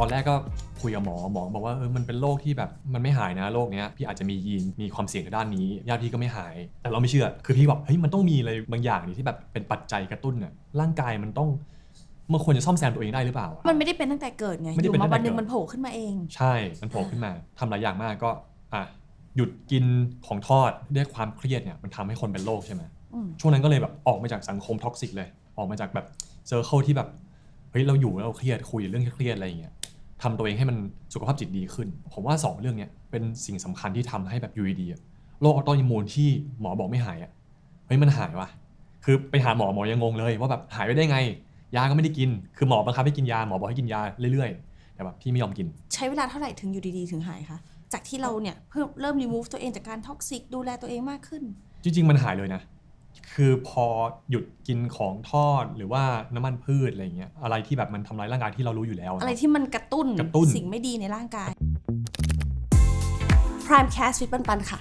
ตอนแรกก็คุยกับหมอหมอบอกว่าเออมันเป็นโรคที่แบบมันไม่หายนะโรคเนี้ยพี่อาจจะมียีนมีความเสี่ยงในด้านนี้ญาติพี่ก็ไม่หาย แต่เราไม่เชื่อ คือพี่แบบเฮ้ยมันต้องมีอะไรบางอย่างนี่ที่แบบเป็นปัจจัยกระตุ้นอะร่างกายมันต้องมันควรจะซ่อมแซมตัวเองได้หรือเปล่าอะมันไม่ได้เป็นตั้งแต่เกิดไงไม่อได้ยู่เป็นมาตั้งแต่วันหนึ่งเกิด มันโผล่ขึ้นมาเอง ใช่ มันโผล่ขึ้นมาทำหลายอย่างมากก็อะหยุดกินของทอดด้วยความเครียดเนี่ยมันทำให้คนเป็นโรคใช่ไหม อืม ช่วงนั้นก็เลยแบบออกมาจากสังคมท็อกซิกเลย ออกมาจากแบบเซอร์เคิลที่แบบ เฮ้ย เราอยู่แล้วเราเครียดคุยเรื่องเครียดๆอะไรอย่างเงี้ย ทำตัวเองให้มันสุขภาพจิตดีขึ้น ผมว่าสองเรื่องเนี้ยเป็นสิ่งสำคัญที่ทำให้แบบอยูดีๆอะโรคออโตอิมมูนที่หมอบอกไม่หายอะเฮ้ยมันหายว่ะคือไปหาหมอหมอยังงงเลยว่าแบบหายไปได้ไง ยาก็ไม่ได้กิน คือหมอบังคับให้กินยาหมอบอกให้กินยาเรื่อยๆ แต่แบบพี่ไม่ยอมกิน ใช้เวลาเท่าไหร่ถึงอยู่ดีๆถึงหายคะจากที่เราเนี่ยเพิ่มเริ่ม remove ตัวเองจากการท็อกซิกดูแลตัวเองมากขึ้น จริงๆมันหายเลยนะ คือพอหยุดกินของทอดหรือว่าน้ำมันพืชอะไรเงี้ยอะไรที่แบบมันทำร้ายร่างกายที่เรารู้อยู่แล้ว อะไรเนาะที่มันกระตุ้นกระตุ้น สิ่งไม่ดีในร่างกาย Prime Cast ฟิตปันปันค่ะ